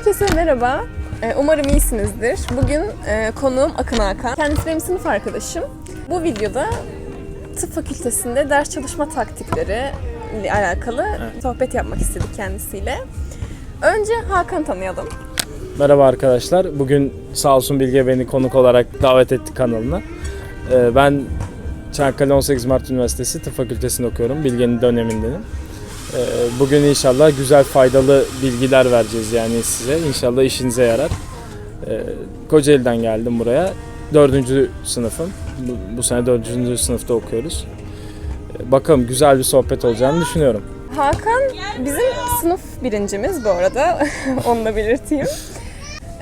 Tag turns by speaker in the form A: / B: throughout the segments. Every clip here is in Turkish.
A: Herkese merhaba. Ee, Umarım iyisinizdir. Bugün e, konuğum Akın Hakan. Kendisi benim sınıf arkadaşım. Bu videoda tıp fakültesinde ders çalışma taktikleri ile alakalı sohbet yapmak istedik kendisiyle. Önce Hakan tanıyalım.
B: Merhaba arkadaşlar. Bugün sağ olsun Bilge beni konuk olarak davet etti kanalına. Ee, Ben Çanakkale 18 Mart Üniversitesi Tıp Fakültesi'nde okuyorum. Bilge'nin dönemindenim. Ee, Bugün inşallah güzel faydalı bilgiler vereceğiz yani size. İnşallah işinize yarar. Ee, Kocaeli'den geldim buraya. Dördüncü sınıfım. Bu, bu sene dördüncü sınıfta okuyoruz. Ee, Bakalım güzel bir sohbet olacağını düşünüyorum.
A: Hakan bizim sınıf birincimiz bu arada. Onu da belirteyim.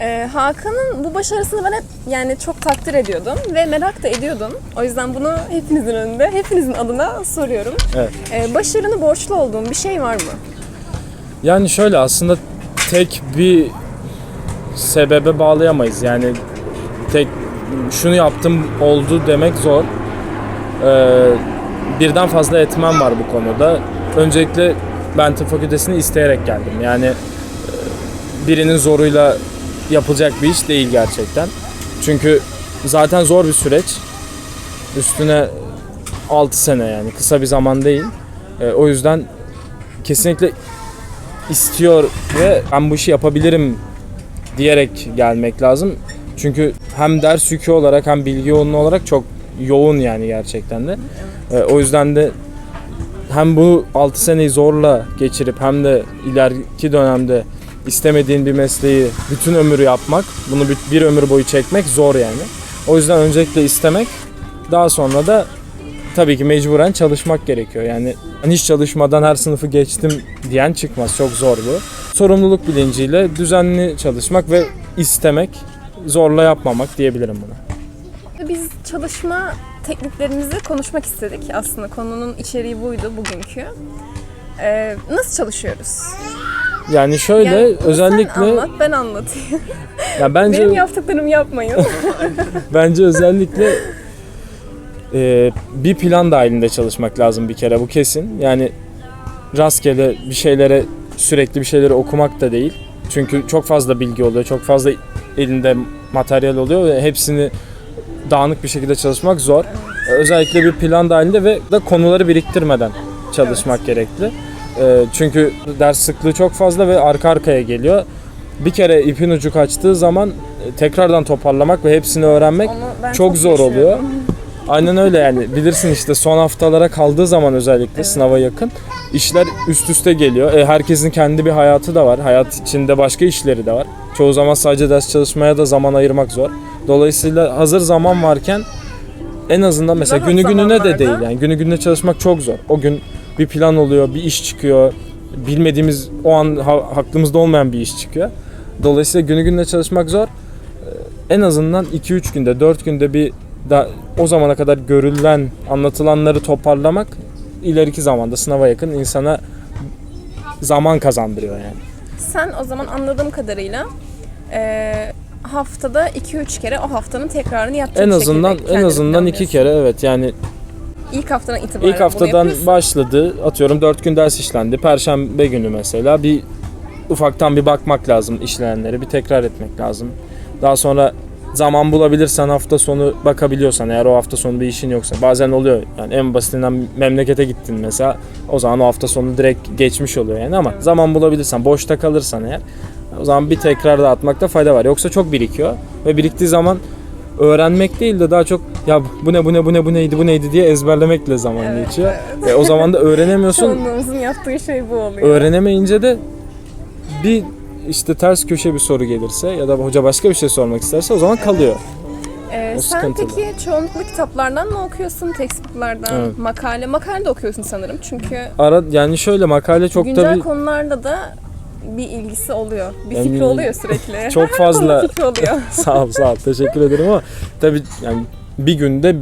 A: Ee, Hakan'ın bu başarısını ben hep yani çok takdir ediyordum ve merak da ediyordum. O yüzden bunu hepinizin önünde, hepinizin adına soruyorum.
B: Evet.
A: Ee, başarını borçlu olduğum bir şey var mı?
B: Yani şöyle aslında tek bir sebebe bağlayamayız. Yani tek şunu yaptım oldu demek zor. Ee, birden fazla etmen var bu konuda. Öncelikle ben tıp fakültesini isteyerek geldim. Yani e, birinin zoruyla yapılacak bir iş değil gerçekten. Çünkü zaten zor bir süreç. Üstüne 6 sene yani kısa bir zaman değil. Ee, o yüzden kesinlikle istiyor ve ben bu işi yapabilirim diyerek gelmek lazım. Çünkü hem ders yükü olarak hem bilgi yoğunluğu olarak çok yoğun yani gerçekten de. Ee, o yüzden de hem bu 6 seneyi zorla geçirip hem de ileriki dönemde istemediğin bir mesleği bütün ömür yapmak, bunu bir- ömür boyu çekmek zor yani. O yüzden öncelikle istemek, daha sonra da tabii ki mecburen çalışmak gerekiyor. Yani hiç çalışmadan her sınıfı geçtim diyen çıkmaz. Çok zor bu. Sorumluluk bilinciyle düzenli çalışmak ve istemek, zorla yapmamak diyebilirim buna.
A: Biz çalışma tekniklerimizi konuşmak istedik. Aslında konunun içeriği buydu bugünkü. Ee, nasıl çalışıyoruz?
B: Yani şöyle
A: Yani
B: özellikle
A: sen anlat, ben anlatayım.
B: ya bence
A: Benim yaptıklarımı yapmayın.
B: bence özellikle e, bir plan dahilinde çalışmak lazım bir kere bu kesin. Yani rastgele bir şeylere sürekli bir şeyleri okumak da değil. Çünkü çok fazla bilgi oluyor, çok fazla elinde materyal oluyor ve hepsini dağınık bir şekilde çalışmak zor. Özellikle bir plan dahilinde ve da konuları biriktirmeden çalışmak gerekli. E, çünkü ders sıklığı çok fazla ve arka arkaya geliyor. Bir kere ipin ucu kaçtığı zaman e, tekrardan toparlamak ve hepsini öğrenmek
A: ben
B: çok zor oluyor. Aynen öyle yani bilirsin işte son haftalara kaldığı zaman özellikle sınava yakın işler üst üste geliyor. E, herkesin kendi bir hayatı da var. Hayat içinde başka işleri de var. Çoğu zaman sadece ders çalışmaya da zaman ayırmak zor. Dolayısıyla hazır zaman varken en azından mesela
A: Rahat
B: günü gününe de değil yani günü gününe çalışmak çok zor. O gün bir plan oluyor, bir iş çıkıyor. Bilmediğimiz o an ha- aklımızda olmayan bir iş çıkıyor. Dolayısıyla günü gününe çalışmak zor. Ee, En azından 2-3 günde, 4 günde bir da o zamana kadar görülen, anlatılanları toparlamak ileriki zamanda sınava yakın insana zaman kazandırıyor yani.
A: Sen o zaman anladığım kadarıyla e, haftada 2-3 kere o haftanın tekrarını yapacak
B: En azından
A: şekilde
B: en
A: kendini
B: azından iki
A: planlıyorsun.
B: kere evet yani
A: İlk haftadan itibaren
B: ilk haftadan başladı. Atıyorum 4 gün ders işlendi. Perşembe günü mesela bir ufaktan bir bakmak lazım işleyenlere, bir tekrar etmek lazım. Daha sonra zaman bulabilirsen hafta sonu bakabiliyorsan eğer o hafta sonu bir işin yoksa bazen oluyor yani en basitinden memlekete gittin mesela o zaman o hafta sonu direkt geçmiş oluyor yani ama zaman bulabilirsen boşta kalırsan eğer o zaman bir tekrar da atmakta fayda var yoksa çok birikiyor ve biriktiği zaman öğrenmek değil de daha çok ya bu ne bu ne bu ne bu neydi bu neydi diye ezberlemekle zaman
A: Evet,
B: geçiyor. Ve o zaman da öğrenemiyorsun.
A: Çoğunluğumuzun yaptığı şey bu oluyor.
B: Öğrenemeyince de bir işte ters köşe bir soru gelirse ya da hoca başka bir şey sormak isterse o zaman kalıyor.
A: Ee,
B: o
A: sen
B: sıkıntılı.
A: peki çoğunlukla kitaplardan mı okuyorsun, textbooklardan,
B: Evet.
A: makale? Makale de okuyorsun sanırım çünkü
B: Ara yani şöyle makale çok
A: güncel
B: da bir
A: konularla da bir ilgisi oluyor. Bir
B: Yani
A: fikri oluyor sürekli.
B: çok fazla-
A: konuda fikri oluyor.
B: sağ ol sağ ol teşekkür ederim ama tabii yani bir günde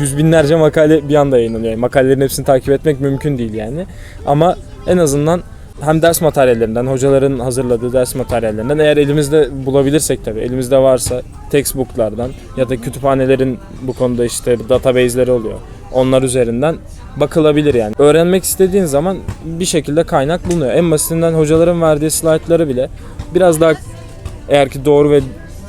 B: yüz binlerce makale bir anda yayınlanıyor. Yani makalelerin hepsini takip etmek mümkün değil yani. Ama en azından hem ders materyallerinden, hocaların hazırladığı ders materyallerinden eğer elimizde bulabilirsek tabii, elimizde varsa textbooklardan ya da kütüphanelerin bu konuda işte database'leri oluyor. Onlar üzerinden bakılabilir yani. Öğrenmek istediğin zaman bir şekilde kaynak bulunuyor. En basitinden hocaların verdiği slaytları bile biraz daha eğer ki doğru ve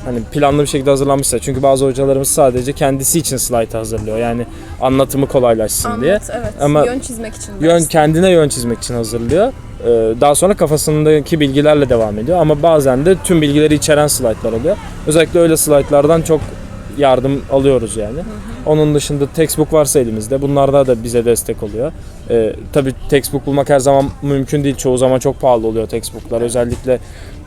B: hani planlı bir şekilde hazırlanmışsa çünkü bazı hocalarımız sadece kendisi için slide hazırlıyor. Yani anlatımı kolaylaşsın diye.
A: Anlat, evet.
B: Ama
A: Yön çizmek için.
B: Yön
A: ders.
B: kendine yön çizmek için hazırlıyor. Ee, Daha sonra kafasındaki bilgilerle devam ediyor ama bazen de tüm bilgileri içeren slaytlar oluyor. Özellikle öyle slaytlardan çok yardım alıyoruz yani. Onun dışında textbook varsa elimizde bunlarda da bize destek oluyor. Ee, tabii textbook bulmak her zaman mümkün değil. Çoğu zaman çok pahalı oluyor textbooklar. Özellikle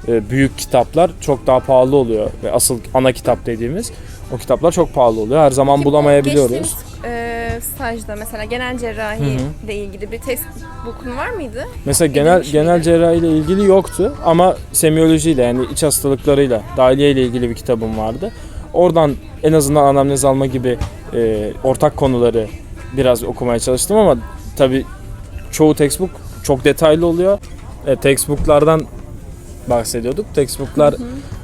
B: e, büyük kitaplar çok daha pahalı oluyor. Ve asıl ana kitap dediğimiz o kitaplar çok pahalı oluyor. Her zaman
A: Peki bu
B: bulamayabiliyoruz.
A: Geçtiğimiz e, stajda mesela genel cerrahi ile ilgili bir textbook'un var mıydı?
B: Mesela genel
A: Edilmiş
B: genel
A: miydi?
B: cerrahi ile ilgili yoktu ama semiyolojiyle yani iç hastalıklarıyla, dahiliye ile ilgili bir kitabım vardı. Oradan en azından anamnez alma gibi e, ortak konuları biraz okumaya çalıştım ama tabii çoğu textbook çok detaylı oluyor. E, textbooklardan bahsediyorduk. Textbooklar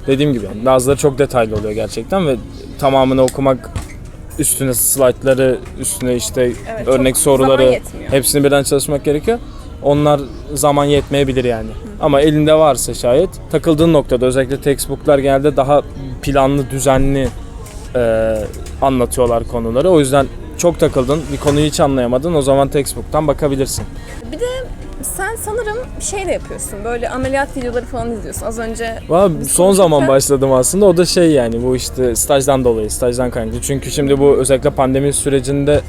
B: dediğim gibi yani bazıları çok detaylı oluyor gerçekten ve tamamını okumak üstüne slaytları, üstüne işte
A: Evet,
B: örnek soruları. Hepsini birden çalışmak gerekiyor. Onlar zaman yetmeyebilir yani. Ama elinde varsa şayet takıldığın noktada özellikle textbooklar genelde daha planlı, düzenli e, anlatıyorlar konuları. O yüzden çok takıldın, bir konuyu hiç anlayamadın o zaman textbook'tan bakabilirsin.
A: Bir de sen sanırım şey de yapıyorsun. Böyle ameliyat videoları falan izliyorsun. Az önce
B: Valla son zaman başladım aslında. O da şey yani bu işte stajdan dolayı, stajdan kaynaklı. Çünkü şimdi bu özellikle pandemi sürecinde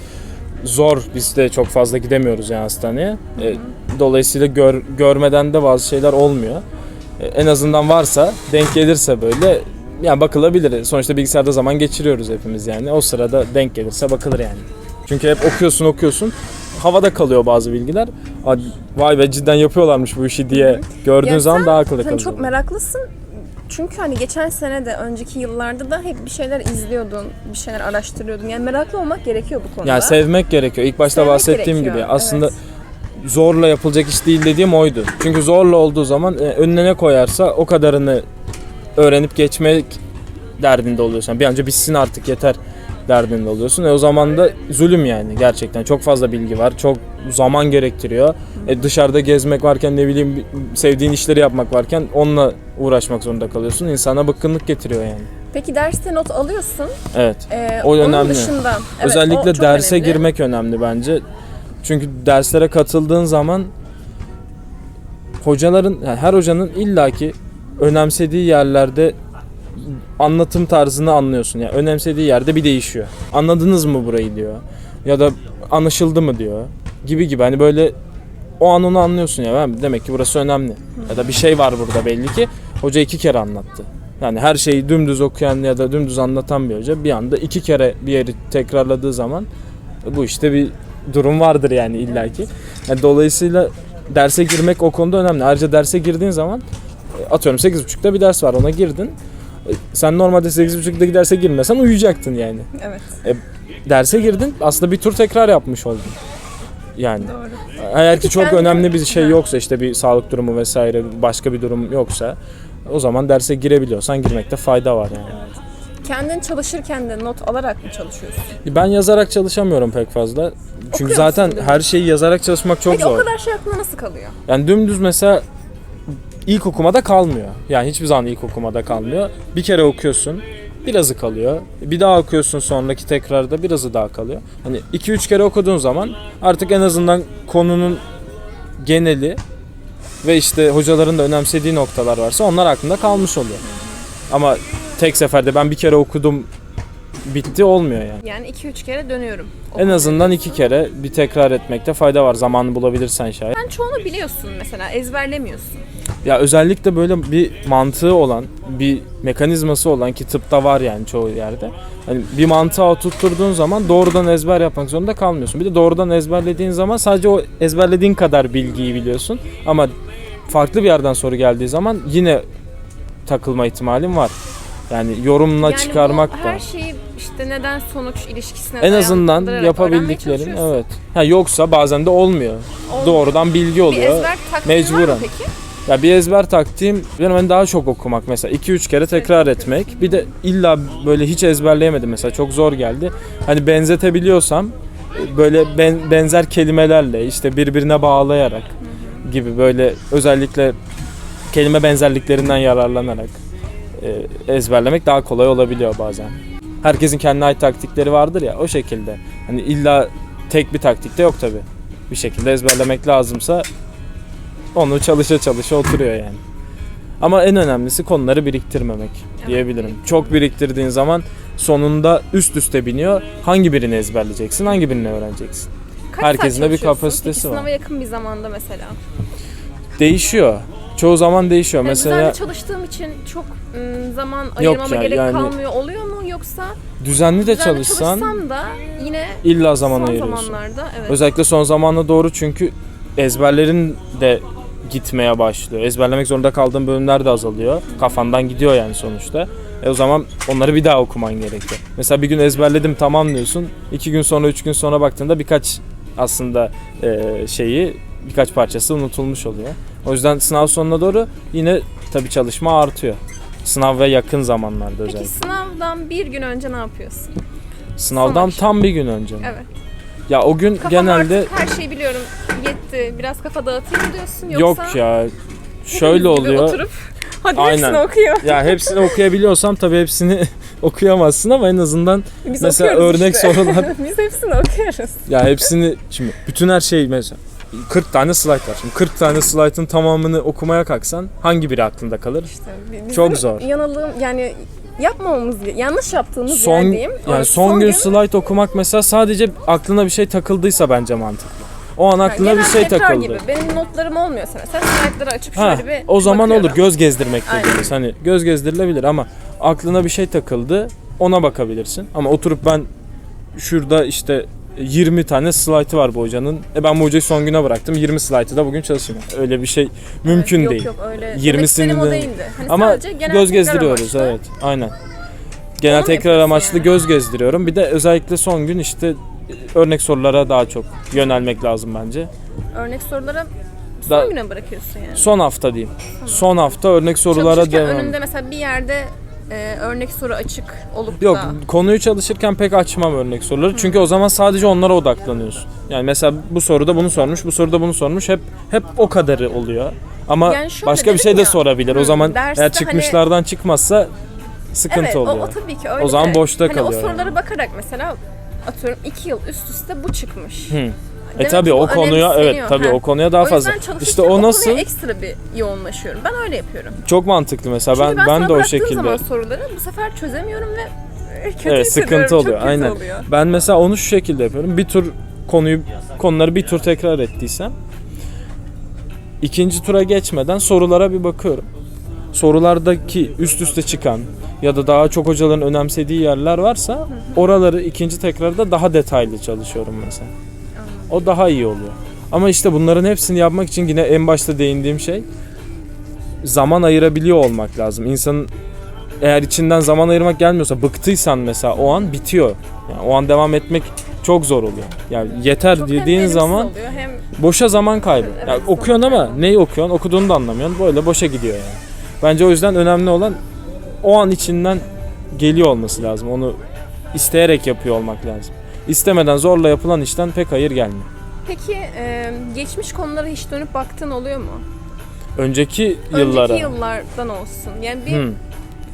B: zor. Biz de çok fazla gidemiyoruz yani hastaneye. E, dolayısıyla gör, görmeden de bazı şeyler olmuyor. E, en azından varsa, denk gelirse böyle yani bakılabilir. Sonuçta bilgisayarda zaman geçiriyoruz hepimiz yani. O sırada denk gelirse bakılır yani. Çünkü hep okuyorsun okuyorsun. Havada kalıyor bazı bilgiler. Aa, Vay be cidden yapıyorlarmış bu işi diye gördüğün
A: Ya
B: zaman
A: sen-
B: daha akılda
A: sen
B: kalıyor.
A: çok meraklısın. Çünkü hani geçen sene de önceki yıllarda da hep bir şeyler izliyordun, bir şeyler araştırıyordun. Yani meraklı olmak gerekiyor bu konuda.
B: Yani sevmek gerekiyor. İlk başta
A: Sevmek
B: bahsettiğim
A: gerekiyor,
B: gibi aslında zorla yapılacak iş değil dediğim oydu. Çünkü zorla olduğu zaman e, önüne ne koyarsa o kadarını öğrenip geçmek derdinde oluyorsun. Bir an önce bitsin artık yeter derdinde oluyorsun. E o zaman da zulüm yani gerçekten. Çok fazla bilgi var. Çok zaman gerektiriyor. E dışarıda gezmek varken ne bileyim sevdiğin işleri yapmak varken onunla uğraşmak zorunda kalıyorsun. İnsana bıkkınlık getiriyor yani.
A: Peki derste not alıyorsun.
B: Evet.
A: Ee,
B: O
A: onun
B: önemli.
A: dışında evet, o
B: Özellikle
A: çok
B: derse
A: önemli.
B: girmek önemli bence. Çünkü derslere katıldığın zaman hocaların yani her hocanın illaki önemsediği yerlerde anlatım tarzını anlıyorsun. Yani önemsediği yerde bir değişiyor. Anladınız mı burayı diyor. Ya da anlaşıldı mı diyor. Gibi gibi hani böyle o an onu anlıyorsun ya. "Ha, Demek ki burası önemli. Ya da bir şey var burada belli ki. Hoca iki kere anlattı. Yani her şeyi dümdüz okuyan ya da dümdüz anlatan bir hoca bir anda iki kere bir yeri tekrarladığı zaman bu işte bir durum vardır yani illaki. Yani dolayısıyla derse girmek o konuda önemli. Ayrıca derse girdiğin zaman atıyorum 8.30'da bir ders var ona girdin. E, Sen normalde 8.30'daki derse girmesen uyuyacaktın yani.
A: Evet,
B: Derse girdin aslında bir tur tekrar yapmış oldun. Yani
A: doğru.
B: eğer ki
A: Peki
B: çok önemli bir şey yoksa işte bir sağlık durumu vesaire başka bir durum yoksa o zaman derse girebiliyorsan girmekte fayda var yani.
A: Kendin çalışırken de not alarak mı çalışıyorsun?
B: Ben yazarak çalışamıyorum pek fazla. Çünkü
A: Okuyor
B: zaten her şeyi yazarak çalışmak çok
A: Peki o
B: zor.
A: kadar şey aklına nasıl kalıyor?
B: Yani dümdüz mesela ilk okumada kalmıyor. Yani hiçbir zaman ilk okumada kalmıyor. Bir kere okuyorsun, birazı kalıyor. Bir daha okuyorsun sonraki tekrarda birazı daha kalıyor. Hani 2-3 kere okuduğun zaman artık en azından konunun geneli ve işte hocaların da önemsediği noktalar varsa onlar aklında kalmış oluyor. Ama tek seferde ben bir kere okudum bitti olmuyor yani.
A: Yani 2-3 kere dönüyorum.
B: En azından iki kere bir tekrar etmekte fayda var. Zamanı bulabilirsen şayet.
A: Sen çoğunu biliyorsun mesela, ezberlemiyorsun.
B: Ya özellikle böyle bir mantığı olan, bir mekanizması olan ki tıpta var yani çoğu yerde. Hani bir mantığa oturtturduğun zaman doğrudan ezber yapmak zorunda kalmıyorsun. Bir de doğrudan ezberlediğin zaman sadece o ezberlediğin kadar bilgiyi biliyorsun. Ama farklı bir yerden soru geldiği zaman yine takılma ihtimalin var. Yani yorumla
A: yani
B: çıkarmak da.
A: her şeyi işte neden sonuç ilişkisine
B: En azından
A: dayandırarak
B: yapabildiklerin
A: öğrenmeye çalışıyorsun.
B: evet. Ha yoksa bazen de olmuyor.
A: Olmuyor.
B: Doğrudan bilgi
A: Bir
B: oluyor.
A: ezber taktiğin var
B: Mecburen.
A: mı peki?
B: Ya bir ezber taktiğim benim ben daha çok okumak mesela 2-3 kere tekrar etmek. Bir de illa böyle hiç ezberleyemedim mesela çok zor geldi. Hani benzetebiliyorsam böyle ben, benzer kelimelerle işte birbirine bağlayarak gibi böyle özellikle kelime benzerliklerinden yararlanarak e, ezberlemek daha kolay olabiliyor bazen. Herkesin kendine ait taktikleri vardır ya o şekilde. Hani illa tek bir taktikte yok tabi. Bir şekilde ezberlemek lazımsa onu çalışa çalışa oturuyor yani. Ama en önemlisi konuları biriktirmemek diyebilirim. Çok biriktirdiğin zaman sonunda üst üste biniyor. Hangi birini ezberleyeceksin, hangi birini öğreneceksin?
A: Kaç
B: Herkesin de bir kapasitesi
A: Peki,
B: var.
A: sınava yakın bir zamanda mesela.
B: Değişiyor. Çoğu zaman değişiyor.
A: Yani
B: Mesela
A: çalıştığım için çok ım, zaman ayırmama
B: ya,
A: gerek
B: yani-
A: kalmıyor oluyor mu yoksa
B: düzenli de
A: düzenli
B: çalışsan
A: çalışsam da yine
B: illa zaman
A: son
B: ayırıyorsun.
A: zamanlarda evet.
B: Özellikle son zamana doğru çünkü ezberlerin de gitmeye başlıyor. Ezberlemek zorunda kaldığın bölümler de azalıyor. Kafandan gidiyor yani sonuçta. E o zaman onları bir daha okuman gerekiyor. Mesela bir gün ezberledim tamam diyorsun. İki gün sonra, üç gün sonra baktığında birkaç aslında e, şeyi, birkaç parçası unutulmuş oluyor. O yüzden sınav sonuna doğru yine tabii çalışma artıyor. Sınav ve yakın zamanlarda
A: Peki
B: özellikle.
A: sınavdan bir gün önce ne yapıyorsun?
B: Sınavdan
A: akşam.
B: tam bir gün önce. mi?
A: Evet.
B: Ya o gün
A: Kafam
B: genelde
A: artık her şeyi biliyorum. Yetti. Biraz kafa dağıtayım mı diyorsun yoksa
B: yok ya. Şöyle
A: gibi
B: oluyor.
A: Oturup hadi
B: Aynen.
A: hepsini okuyor.
B: Ya hepsini okuyabiliyorsam tabii hepsini okuyamazsın ama en azından
A: Biz
B: Mesela
A: okuyoruz
B: örnek
A: işte.
B: sorular-
A: Biz hepsini okuyoruz.
B: ya hepsini şimdi bütün her şey mesela 40 tane slide var. Şimdi 40 tane slide'ın tamamını okumaya kalksan hangi biri aklında kalır?
A: İşte bizim
B: Çok zor.
A: Yanıldığım yani yapmamamız yanlış yaptığımız
B: Son
A: yer diyeyim.
B: yani
A: O
B: son, gün slide okumak mesela sadece aklına bir şey takıldıysa bence mantıklı. O an aklına
A: genel
B: bir şey takıldı.
A: Gibi. Benim notlarım olmuyorsa mesela slaytları açıp
B: Ha,
A: şöyle bir
B: o zaman
A: bakıyorum.
B: olur göz gezdirmek dediğimiz. Hani göz gezdirilebilir ama aklına bir şey takıldı ona bakabilirsin. Ama oturup ben şurada işte 20 tane slaytı var bu hocanın. E ben bu hocayı son güne bıraktım. 20 slaytı da bugün çalışayım. Öyle bir şey mümkün
A: yok,
B: değil.
A: Yok öyle.
B: 20'sini
A: Demek istediğim o
B: de-
A: değildi. Hani
B: Ama göz gezdiriyoruz
A: amaçlı.
B: evet. Aynen. Genel
A: Onu
B: tekrar amaçlı
A: yani.
B: göz gezdiriyorum. Bir de özellikle son gün işte örnek sorulara daha çok yönelmek lazım bence.
A: Örnek sorulara son
B: Da-
A: güne bırakıyorsun yani.
B: Son hafta diyeyim. Son hafta örnek sorulara devam.
A: önümde mesela bir yerde e, örnek soru açık olup
B: Yok
A: da
B: konuyu çalışırken pek açmam örnek soruları. Çünkü o zaman sadece onlara odaklanıyorsun. Yani mesela bu soruda bunu sormuş, bu soruda bunu sormuş. Hep hep o kadarı oluyor. Ama
A: Yani
B: başka bir şey de
A: ya,
B: sorabilir. o
A: hı,
B: zaman
A: derste
B: eğer
A: hani-
B: çıkmışlardan çıkmazsa sıkıntı
A: evet,
B: oluyor.
A: O, o tabii ki öyle
B: O zaman
A: de,
B: boşta
A: hani
B: kalıyor
A: O sorulara
B: yani.
A: bakarak mesela atıyorum iki yıl üst üste bu çıkmış.
B: Hı. E
A: Demek bu
B: o konuya evet
A: Ha.
B: o konuya daha fazla. İşte o nasıl?
A: ekstra bir yoğunlaşıyorum. Ben öyle yapıyorum.
B: Çok mantıklı mesela
A: Çünkü
B: ben
A: ben,
B: ben de o şekilde.
A: zaman soruları bu sefer çözemiyorum ve e, kötü
B: Evet sıkıntı
A: Çok
B: oluyor.
A: kötü
B: Aynen.
A: oluyor.
B: Ben mesela onu şu şekilde yapıyorum. Bir tur konuyu konuları bir tur tekrar ettiysem ikinci tura geçmeden sorulara bir bakıyorum. Sorulardaki üst üste çıkan ya da daha çok hocaların önemsediği yerler varsa oraları ikinci tekrarda daha detaylı çalışıyorum mesela. O daha iyi oluyor. Ama işte bunların hepsini yapmak için yine en başta değindiğim şey zaman ayırabiliyor olmak lazım. İnsanın eğer içinden zaman ayırmak gelmiyorsa bıktıysan mesela o an bitiyor. Yani o an devam etmek çok zor oluyor. Yani yeter
A: Çok
B: dediğin zaman
A: oluyor, hem
B: boşa zaman kaybı.
A: Evet,
B: Yani okuyorsun ama neyi okuyorsun? Okuduğunu da anlamıyorsun. Böyle boşa gidiyor yani. Bence o yüzden önemli olan o an içinden geliyor olması lazım. Onu isteyerek yapıyor olmak lazım. İstemeden zorla yapılan işten pek hayır gelmiyor.
A: Peki e, geçmiş konulara hiç dönüp baktığın oluyor mu?
B: Önceki yıllara.
A: Önceki yıllardan olsun. Yani bir
B: Hmm.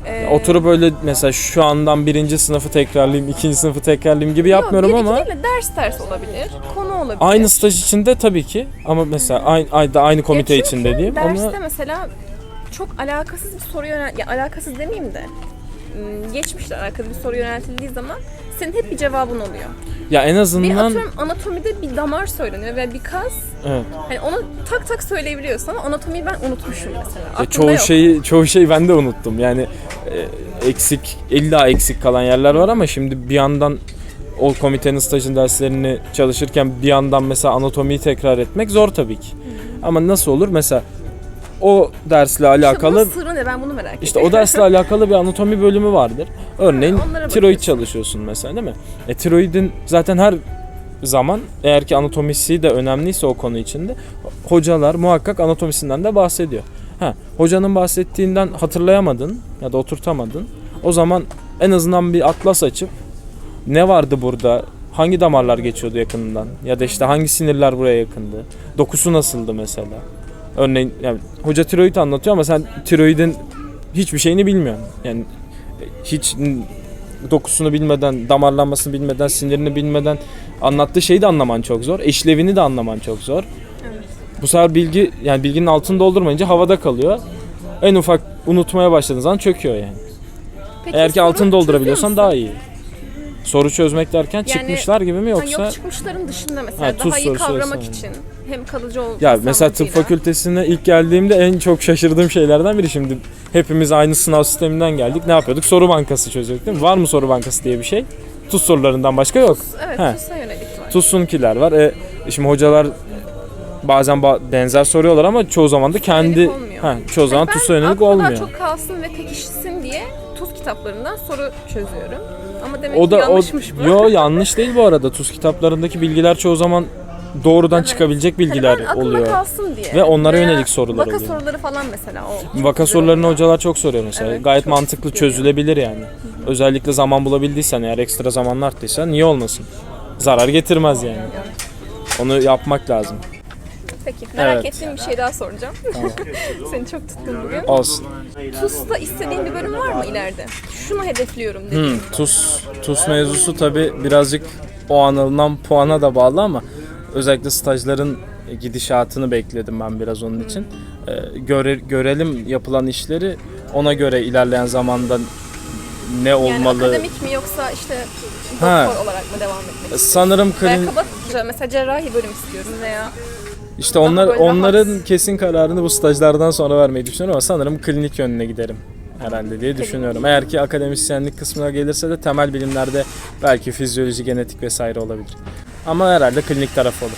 A: e,
B: Oturup öyle mesela şu andan birinci sınıfı tekrarlayayım, ikinci sınıfı tekrarlayayım gibi yapmıyorum
A: yok, bir
B: ama
A: değil de ders ders olabilir, konu olabilir.
B: aynı staj içinde tabii ki ama mesela aynı aynı, aynı komite
A: Ya
B: içinde diyeyim
A: derste
B: ama
A: mesela çok alakasız bir soru yönel... Ya alakasız demeyeyim de ım, geçmişle alakalı bir soru yöneltildiği zaman senin hep bir cevabın oluyor.
B: ya en
A: Bir
B: azından
A: atıyorum anatomide bir damar söyleniyor ve bir kas.
B: evet.
A: Hani onu tak tak söyleyebiliyorsun ama anatomiyi ben unutmuşum mesela.
B: Ya
A: Aklımda
B: çoğu
A: yok.
B: şeyi çoğu şeyi ben de unuttum. Yani e, eksik illa eksik kalan yerler var ama şimdi bir yandan o komitenin stajın derslerini çalışırken bir yandan mesela anatomiyi tekrar etmek zor tabii ki. Ama nasıl olur? Mesela o dersle alakalı
A: İşte bunun sırrı ne ben bunu merak
B: İşte
A: ediyorum.
B: o dersle alakalı bir anatomi bölümü vardır. Örneğin
A: onlara
B: tiroid
A: bakıyorsun.
B: çalışıyorsun mesela değil mi? E tiroidin zaten her zaman eğer ki anatomisi de önemliyse o konu içinde hocalar muhakkak anatomisinden de bahsediyor. Ha, hocanın bahsettiğinden hatırlayamadın ya da oturtamadın. O zaman en azından bir atlas açıp ne vardı burada? Hangi damarlar geçiyordu yakınından? Ya da işte hangi sinirler buraya yakındı? Dokusu nasıldı mesela? Örneğin yani hoca tiroid anlatıyor ama sen tiroidin hiçbir şeyini bilmiyorsun. Yani hiç dokusunu bilmeden, damarlanmasını bilmeden, sinirini bilmeden anlattığı şeyi de anlaman çok zor. İşlevini de anlaman çok zor.
A: Evet.
B: Bu sefer bilgi yani bilginin altını doldurmayınca havada kalıyor. En ufak unutmaya başladığın zaman çöküyor yani.
A: Peki
B: Eğer ki altını doldurabiliyorsan daha iyi. Soru çözmek derken çıkmışlar gibi mi yoksa
A: yok çıkmışların dışında mesela
B: Ha, tuz
A: daha iyi kavramak için hem kalıcı olması
B: Ya mesela tıp fakültesine ilk geldiğimde en çok şaşırdığım şeylerden biri şimdi hepimiz aynı sınav sisteminden geldik. Ne yapıyorduk? Soru bankası çözüyorduk değil mi? Var mı soru bankası diye bir şey? Tuz sorularından başka yok.
A: Evet,
B: He.
A: TUS'a yönelik var.
B: Tuzsunkiler var. E, şimdi hocalar bazen ba- benzer soruyorlar ama çoğu zaman da kendi
A: olmuyor.
B: ha, çoğu zaman
A: Ben
B: TUS'a yönelik olmuyor.
A: daha çok kalsın ve pekişsin diye tuz kitaplarından soru çözüyorum. Ama demek
B: O
A: ki
B: da o
A: yanlışmış bu.
B: yo yanlış değil bu arada. Tuz kitaplarındaki bilgiler çoğu zaman doğrudan
A: Evet.
B: çıkabilecek
A: Hani
B: bilgiler
A: aklımda
B: oluyor.
A: kalsın diye.
B: Ve onlara
A: Veya
B: yönelik sorular
A: vaka
B: oluyor.
A: soruları falan mesela o.
B: Vaka sorularını hocalar çok soruyor mesela.
A: Evet,
B: Gayet mantıklı çözülebilir yani. Özellikle zaman bulabildiysen eğer ekstra zaman arttıysa niye olmasın? Zarar getirmez yani. Onu yapmak lazım.
A: Peki merak
B: Evet.
A: ettiğim bir şey daha soracağım. Seni çok tuttum bugün.
B: Olsun.
A: TUS'ta istediğin bir bölüm var mı ileride? Şunu hedefliyorum dediğin.
B: Hmm, TUS, TUS mevzusu tabi birazcık o an alınan puana da bağlı ama özellikle stajların gidişatını bekledim ben biraz onun için. Ee, göre, görelim yapılan işleri ona göre ilerleyen zamanda ne
A: Yani
B: olmalı.
A: akademik mi yoksa işte
B: Ha.
A: doktor olarak mı devam etmek?
B: Sanırım
A: Veya
B: klin,
A: kabaca mesela cerrahi bölüm istiyorum veya
B: işte onlar
A: böyle rahat.
B: onların kesin kararını bu stajlardan sonra vermeyi düşünüyorum ama sanırım klinik yönüne giderim herhalde diye düşünüyorum. Eğer ki akademisyenlik kısmına gelirse de temel bilimlerde belki fizyoloji, genetik vesaire olabilir. Ama herhalde klinik tarafı olur.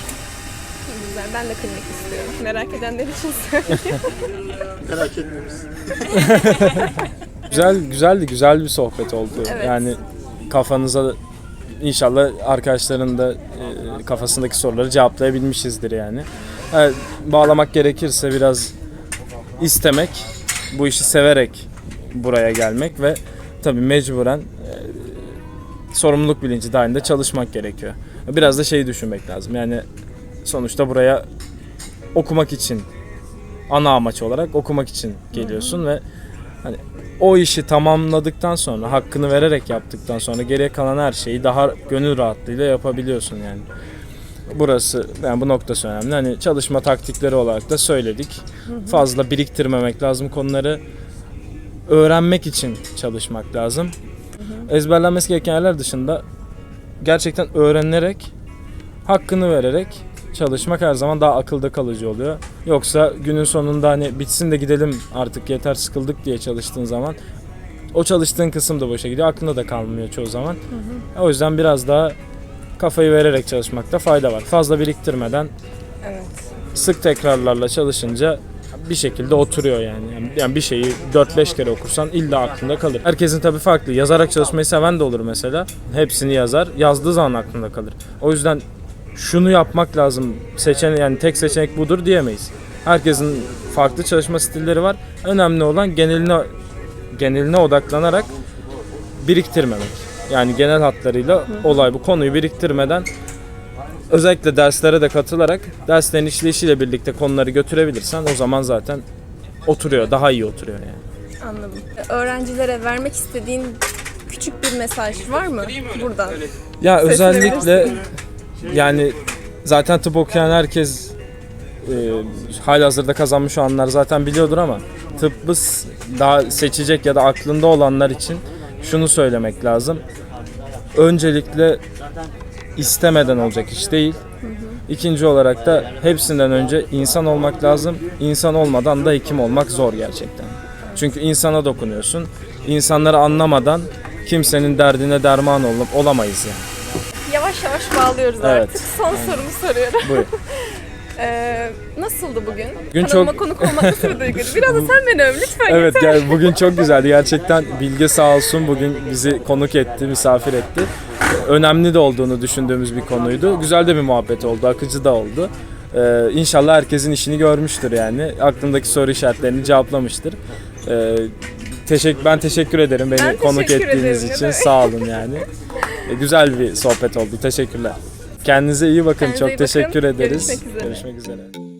A: güzel ben de klinik istiyorum. Merak edenler için söyleyeyim.
C: Merak etmiyoruz.
B: Güzel güzeldi, güzel bir sohbet oldu.
A: Evet.
B: Yani kafanıza inşallah arkadaşların da e, kafasındaki soruları cevaplayabilmişizdir yani. Ha, bağlamak gerekirse biraz istemek, bu işi severek buraya gelmek ve tabii mecburen e, sorumluluk bilinci dahilinde çalışmak gerekiyor. Biraz da şeyi düşünmek lazım. Yani sonuçta buraya okumak için ana amaç olarak okumak için geliyorsun ve hani o işi tamamladıktan sonra hakkını vererek yaptıktan sonra geriye kalan her şeyi daha gönül rahatlığıyla yapabiliyorsun yani. Burası yani bu noktası önemli. Hani çalışma taktikleri olarak da söyledik. Fazla biriktirmemek lazım konuları. Öğrenmek için çalışmak lazım. Ezberlenmesi gereken yerler dışında gerçekten öğrenerek hakkını vererek çalışmak her zaman daha akılda kalıcı oluyor. Yoksa günün sonunda hani bitsin de gidelim artık yeter sıkıldık diye çalıştığın zaman o çalıştığın kısım da boşa gidiyor. Aklında da kalmıyor çoğu zaman. O yüzden biraz daha kafayı vererek çalışmakta fayda var. Fazla biriktirmeden
A: evet.
B: sık tekrarlarla çalışınca bir şekilde oturuyor yani. Yani- Yani bir şeyi 4-5 kere okursan illa aklında kalır. Herkesin tabii farklı. Yazarak çalışmayı seven de olur mesela. Hepsini yazar. Yazdığı zaman aklında kalır. O yüzden şunu yapmak lazım. Seçenek yani tek seçenek budur diyemeyiz. Herkesin farklı çalışma stilleri var. Önemli olan geneline geneline odaklanarak biriktirmemek. Yani genel hatlarıyla olay bu konuyu biriktirmeden özellikle derslere de katılarak derslerin işleyişiyle birlikte konuları götürebilirsen o zaman zaten oturuyor, daha iyi oturuyor yani.
A: Anladım. Öğrencilere vermek istediğin küçük bir mesaj var mı buradan?
B: Ya özellikle yani zaten tıp okuyan herkes e, halihazırda kazanmış olanlar zaten biliyordur ama tıbbı s- daha seçecek ya da aklında olanlar için şunu söylemek lazım. Öncelikle istemeden olacak iş değil. İkinci olarak da hepsinden önce insan olmak lazım. İnsan olmadan da hekim olmak zor gerçekten. Çünkü insana dokunuyorsun. İnsanları anlamadan kimsenin derdine derman ol- olamayız yani.
A: Yavaş yavaş bağlıyoruz
B: Evet.
A: artık. Son sorumu soruyorum.
B: Buyur.
A: Ee, nasıldı bugün?
B: Bugün
A: Kanalıma
B: çok-
A: konuk olmak nasıl bir duyguydu? Biraz da sen beni öv lütfen.
B: Evet
A: yeter.
B: gel bugün çok güzeldi. Gerçekten Bilge sağ olsun bugün bizi konuk etti, misafir etti. Önemli de olduğunu düşündüğümüz bir konuydu. Güzel de bir muhabbet oldu, akıcı da oldu. Ee, inşallah herkesin işini görmüştür yani. Aklındaki soru işaretlerini cevaplamıştır. Ee, teşekkür, ben teşekkür ederim beni
A: Ben
B: konuk ettiğiniz
A: ederim,
B: için. Sağ olun yani. Ee, güzel bir sohbet oldu. Teşekkürler. Kendinize iyi bakın.
A: Kendinize
B: çok
A: iyi bakın.
B: teşekkür ederiz.
A: Görüşmek üzere.
B: Görüşmek üzere.